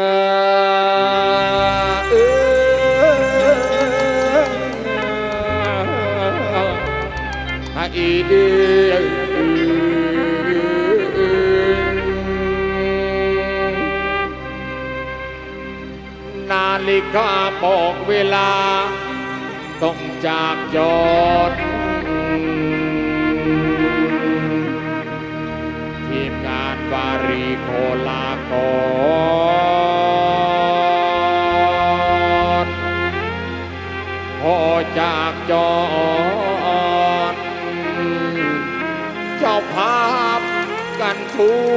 เาอีดียนาฬิกาบอกเวลา ต้องจากยอด จร เจ้าภาพกันทั่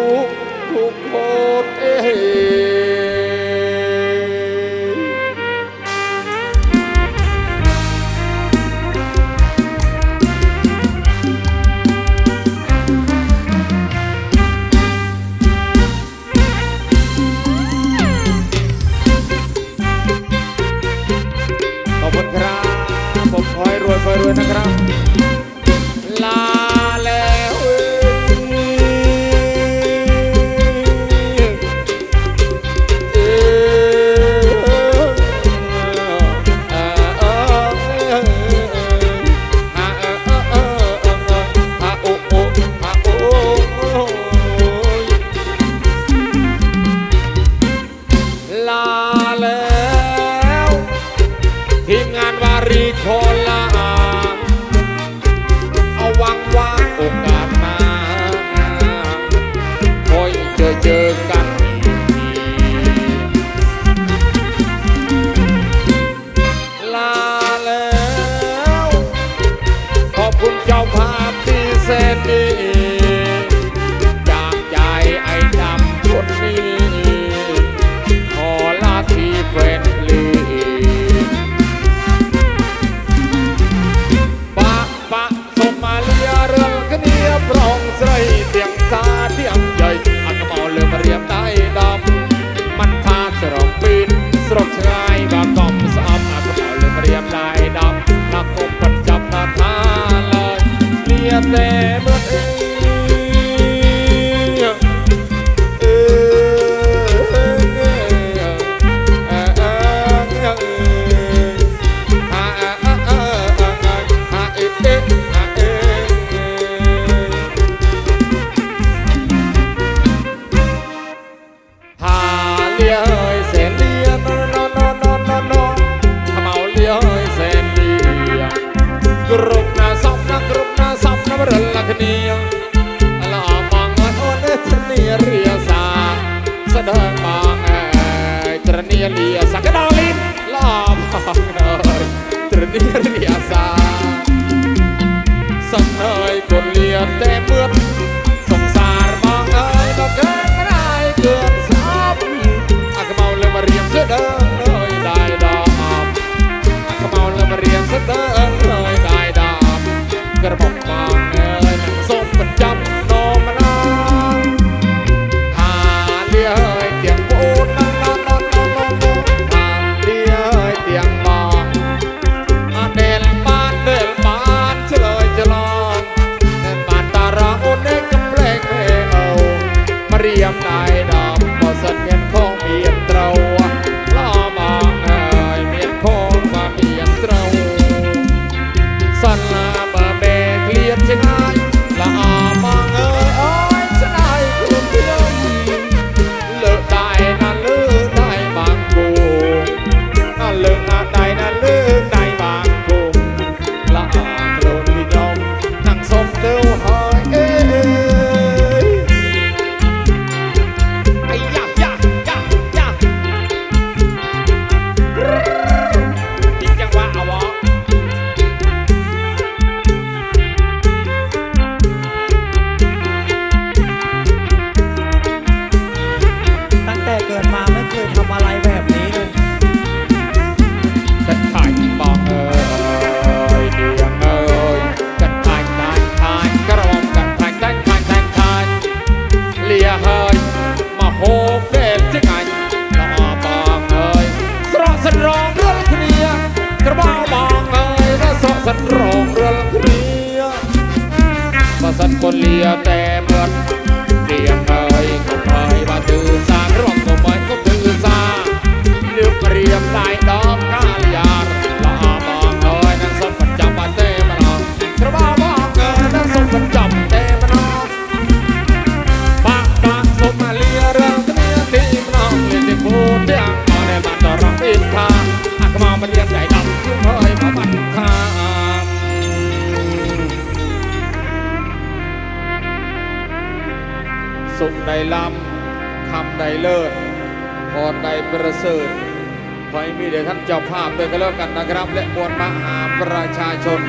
เจ้าภาพด้วยกันแล้วกันนะครับ และมวลมหาประชาชน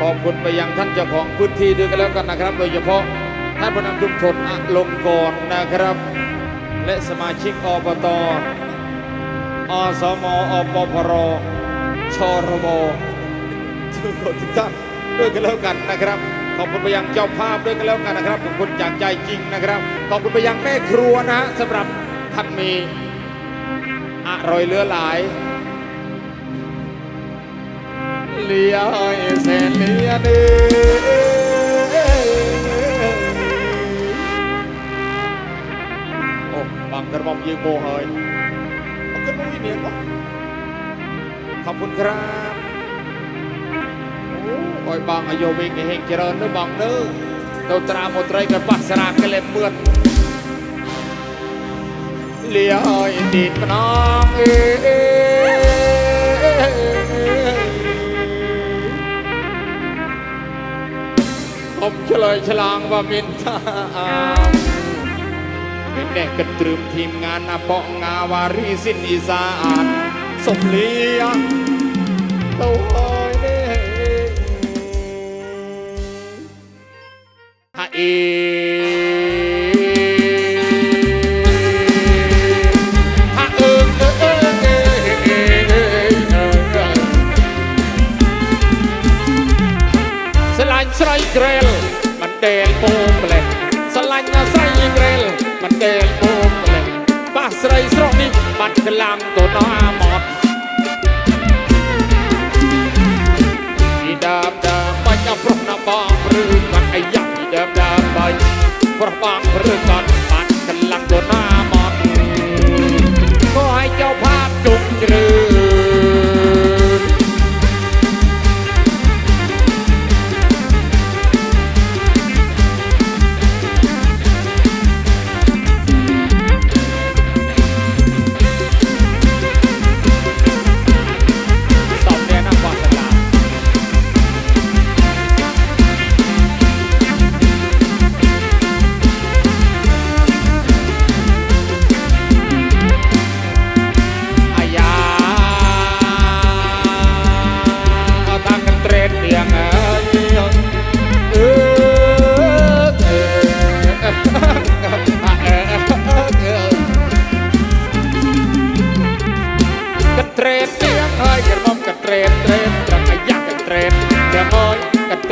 ขอบคุณไปยังท่านเจ้าของพื้นที่ด้วยกันแล้วกันนะครับ โดยเฉพาะท่านผู้นำชุมชนอลงกรนะครับ และสมาชิกอบตอสมอปพรชรบทุกคนทุกท่านด้วยกันแล้วกันนะครับ ขอบคุณไปยังเจ้าภาพด้วยกันแล้วกันนะครับขอบคุณจากใจจริงนะครับ ขอบคุณไปยังแม่ครัวนะฮะสำหรับท่านมีอร่อยเลือหลาย เลียอ้อยแสนเลียเด้โอ้บางกระบอกยิงโมเฮยเอาขึ้นมาวิ่งเนียนวะขอบคุณครับโอ้ยบางอายุวิ่งให้เฮงเจริญเนื้อบางเนื้อเต้าตราหมดไร มเฉลยฉลางว่ามินทาเป็นแดกกระตรึมทีมงานอาเปาะงาวารีสินอีสานสมเลียงตัว กำลังตัวน้าหมดอีดาบดาบไปกับพระนาบางหรือกันไอ้ยักษ์อีดาบดาบไปพระบางหรือกัน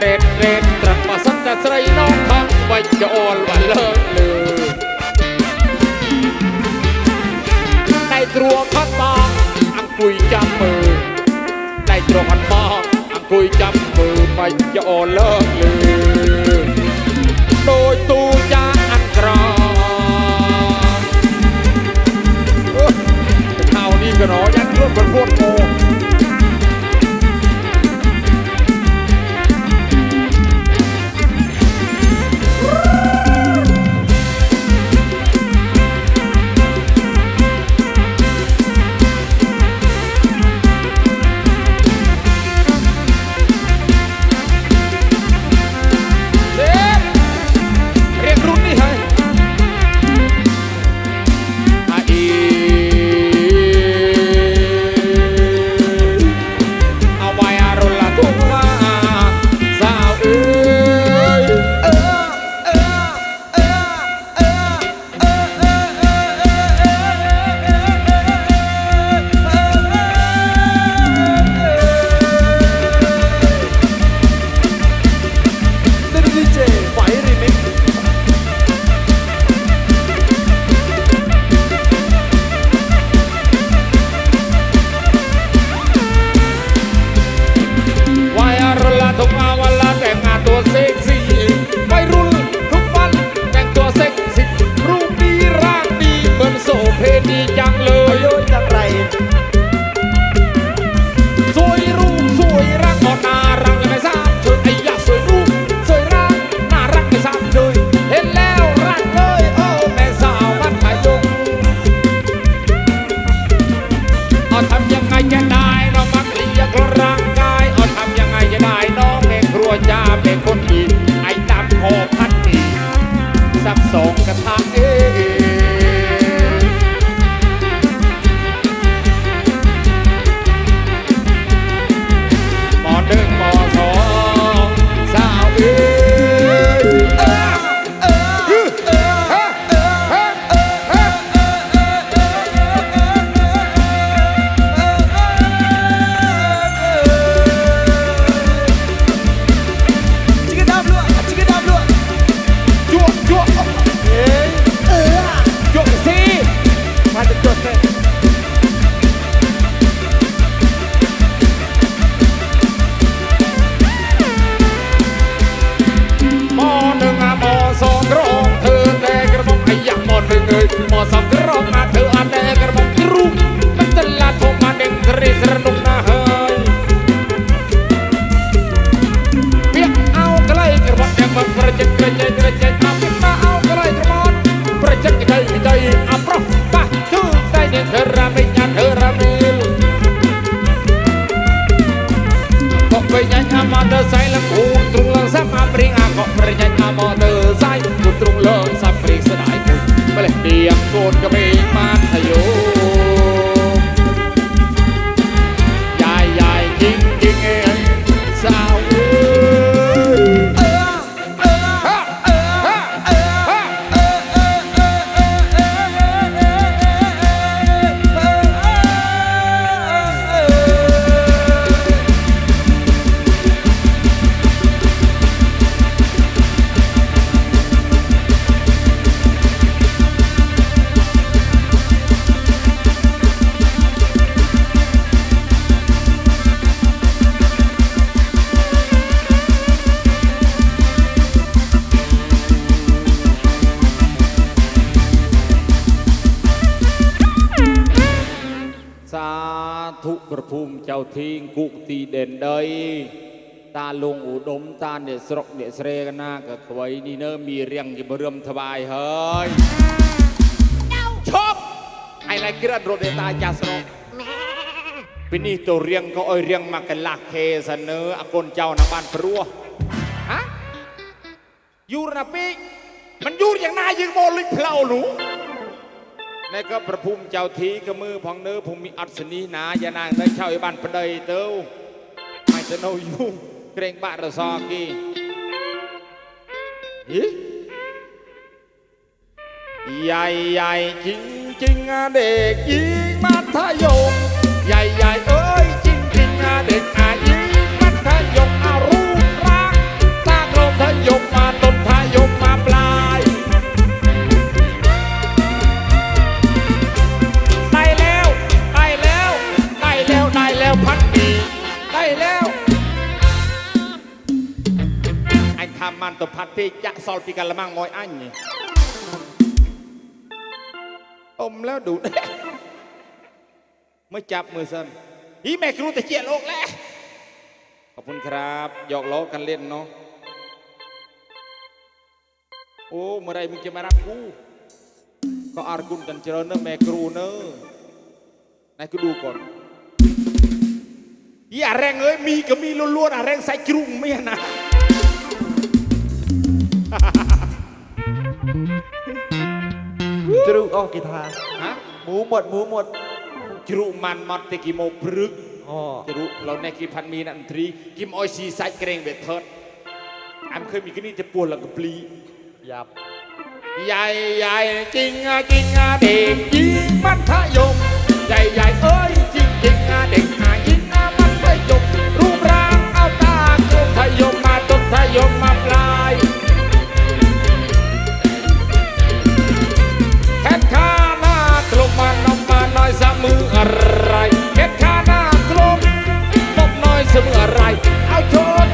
ត្រេតត្រេតត្រាប់បើសិនតែស្រីនំខំបាច់ចូលបាលើកលើដៃទ្រួផត់បងអង្គុយចាំមើលដៃទ្រួផត់បងអង្គុយចាំមើលបាច់ចូលលើកលើដោយទូចា ส ธุพระภูมิเจ้าทิ้งกุตีเด่นใดตาลงอุดมตาเนสรกเนสเรกนากะขวยนี่เนอมีเรียงกิบเรื่มทบายเฮ้ยชอบไอ้ไรกระโดดเดตาจาสรกปีนี้ตัวเรียงก็อ้อยเรียงมากันลักเคเสนออากนเจ้านาบ้านพรัวฮะยูระปิกมันยูอย่างนายยิงโมลิเพลาหนู ในก็ประภูมิเจ้าทีก็มือพองเนื้อภูมิอัศนีนายานางได้เช่าไอ้บ้านประเดยเต้าไม่จะโนอยู่เกรงบะระซอกีฮิใหญ่ใหญ่จริงจริงเด็กหญิงมัธยมใหญ่ใหญ่เอ้ยจริงจริงเด็ก มันตัวพัดที่จะสอลปีกันละมั่งมอยอันนี่อมแล้วดูดไม่อจับมือสันอีแม่ครูแต่เจียโลกแล้วขอบคุณครับหยอกล้อกันเล่นเนาะโอ้เมื่อไรมึงจะมารับกูก็อาร์กุนกันเจริญเนอะแม่ครูเนอะนายก็ดูก่อนอย่าแรงเอ้ยมีก็มีล้วนๆอะแรงใส่กรุงไม่นะ จรุออกกีตาร์ฮะหมูหมดหมูหมดจรุมันมัดแตกิโมพรึกอ๋อจรุเราในกิพันมีนันทรีกิมออยซีไซเกรงเวทเทิร์ดอันเคยมีกันนี่จะปวดหลังกะปลียับใหญ่ใหญ่จริงอะจริงอะเด็กหญิงมัธยมใหญ่ใหญ่เอ้ยจ เ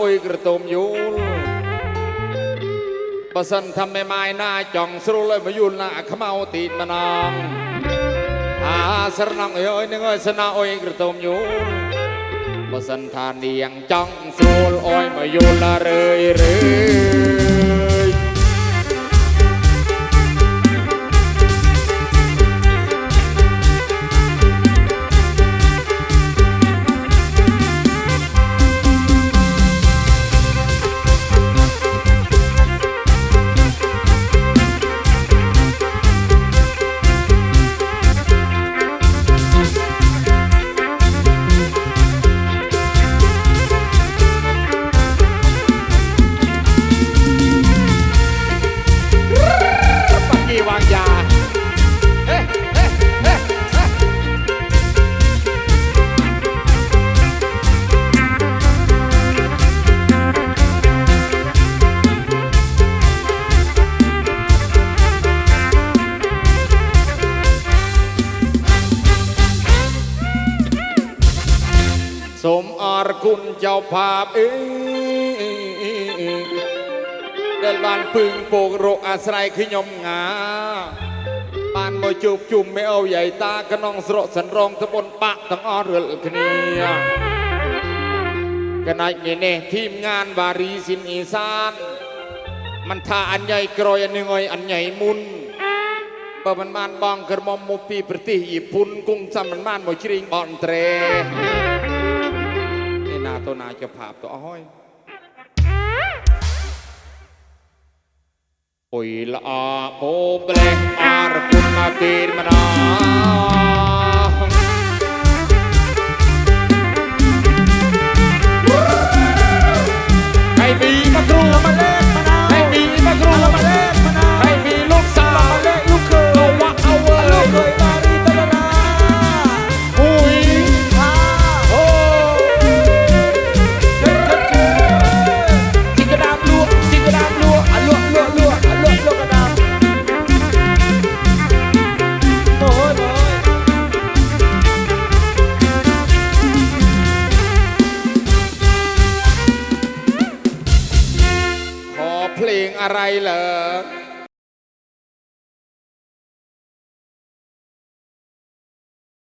អុយក្រទុំយូលបើសិនថាមេម៉ាយណាចង់ស្រួលឲ្យមយូលណាខ្មៅទីម្នងអាស្រណងអើយនឹងអើយស្នាអុយក្រទុំយូលបើសិនថានាងចង់ស្រួលអុយមយូលណារឿយរឿយ เจ้าภาพเอ้ยเดินบ้านพึ่งปูกโรคอาศัยขยมงาบ้านมวยจูบจุ่มไม่เอาใหญ่ตากระนองสระสันรองตะบนปะทั้งอ้อเรือคเนียกันไอ้เงี้ยเนี่ยทีมงานวารีสินอีสานมันท่าอันใหญ่กรอยอันหนึ่งอยอันใหญ่มุนเปิดมันมานบองกระมอมมุปีประเทศญี่ปุ่นกุ้งซ้ำมันมานมวยชริงบอนเตร นาตัวนาจะผาบตัวอ้อยปุยละอาโบเบลกอารพุนมาตีนมานาให้มีมาตรูมาเล่